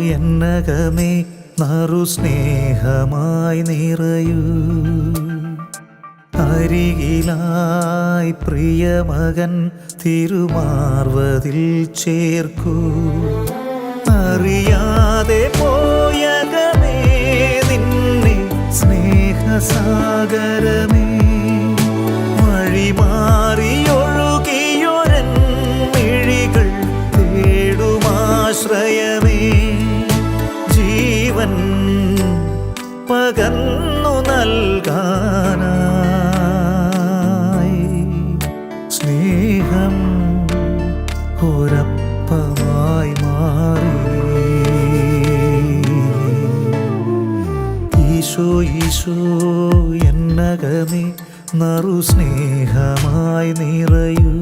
എന്നകമേ നറു സ്നേഹമായി നിറയൂ. അരികിലായി പ്രിയമകൻ തിരുമാർവതിൽ ചേർക്കൂ. അറിയാതെ പോയകമേ നിന്നെ സ്നേഹസാഗരമേ. നറു സ്നേഹമായി നിറയൂ.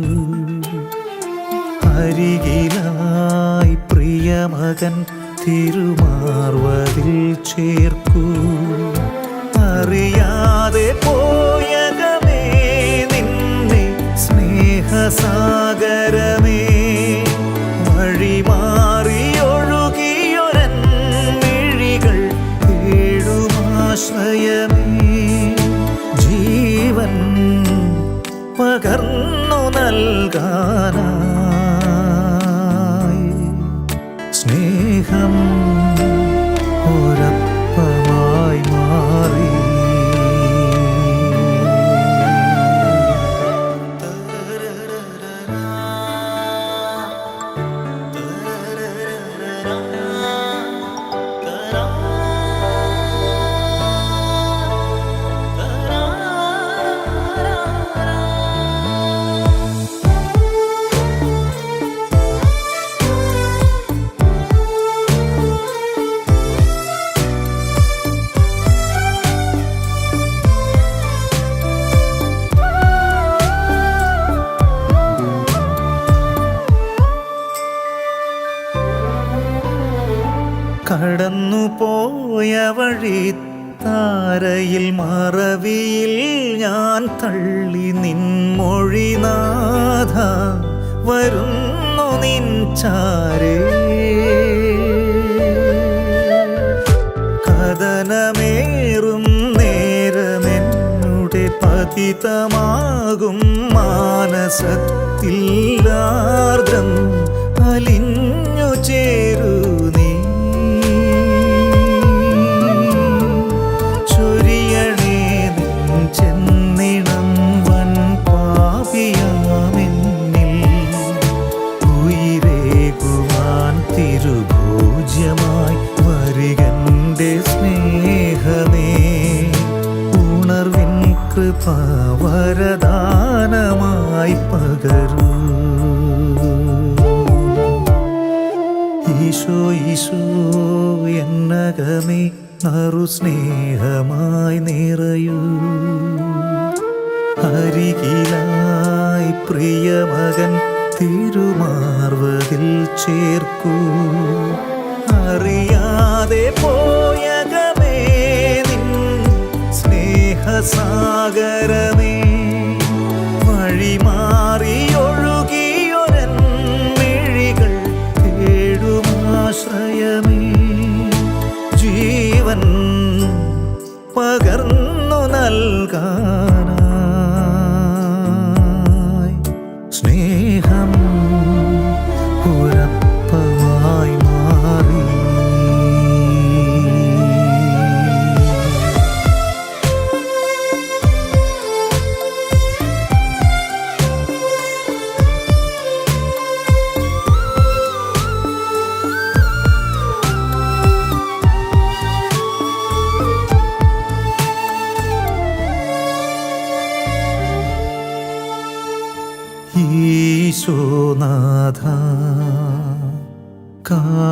അരികിലായി പ്രിയമകൻ തിരുമാർവതിൽ ചേർക്കൂ. അറിയാതെ പോയകമേ നൽകാനായി. സ്നേഹം കടന്നു പോയ വഴി താരയിൽ മറവിയിൽ ഞാൻ തള്ളി നിൻമൊഴിനാഥ വരുന്നു നിൻ ചാരേ. കഥനമേറും നേരമെന്നുടെ പതിതമാകും മാനസത്തിൽ ഈശോ എന്നകമേ നറു സ്നേഹമായി നിറയൂ. അരികിലായി പ്രിയമകൻ തിരുമാർവതിൽ ചേർക്കൂ. അറിയാതെ പോയകമേ നിൻ സ്നേഹസാഗരമേ വഴിമാറിയൊഴുകിയൊരൻ നൽകാനായി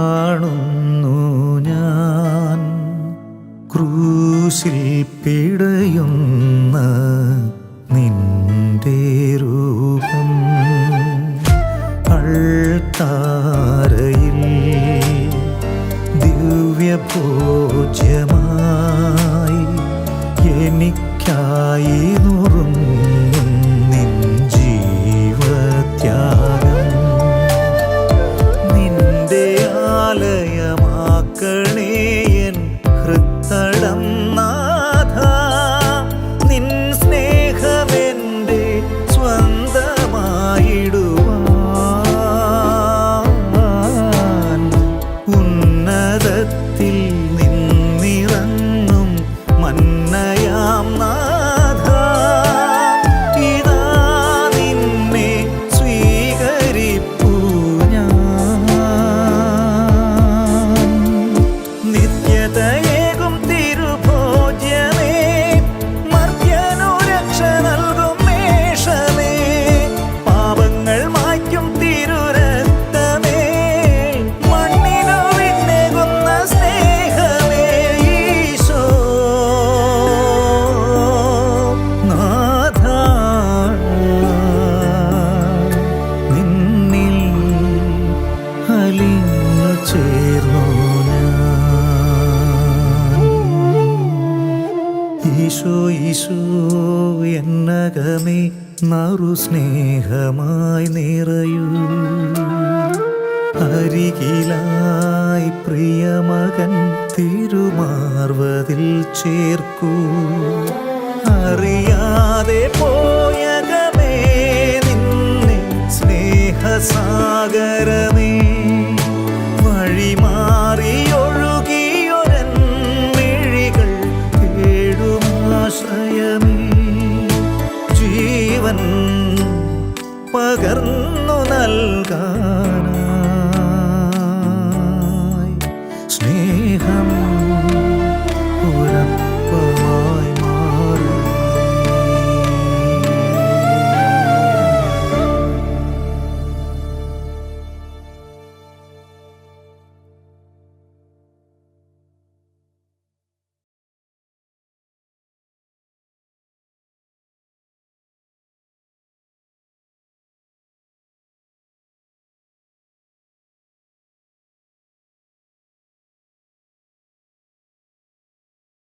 കാണുന്നു ഞാൻ. ക്രൂശിൽ പിടയുന്ന നിന്റെ രൂപം അൾത്താരയിൽ ദിവ്യഭോജ്യമായി ഈശോ ഈശോ എന്നകമേ നറു സ്നേഹമായി നിറയൂ. അരികിലായി പ്രിയമകൻ തിരുമാർവതിൽ ചേർക്കൂ. അറിയാതെ പോയകമേ നിന്നെ സ്നേഹസാഗരമേ.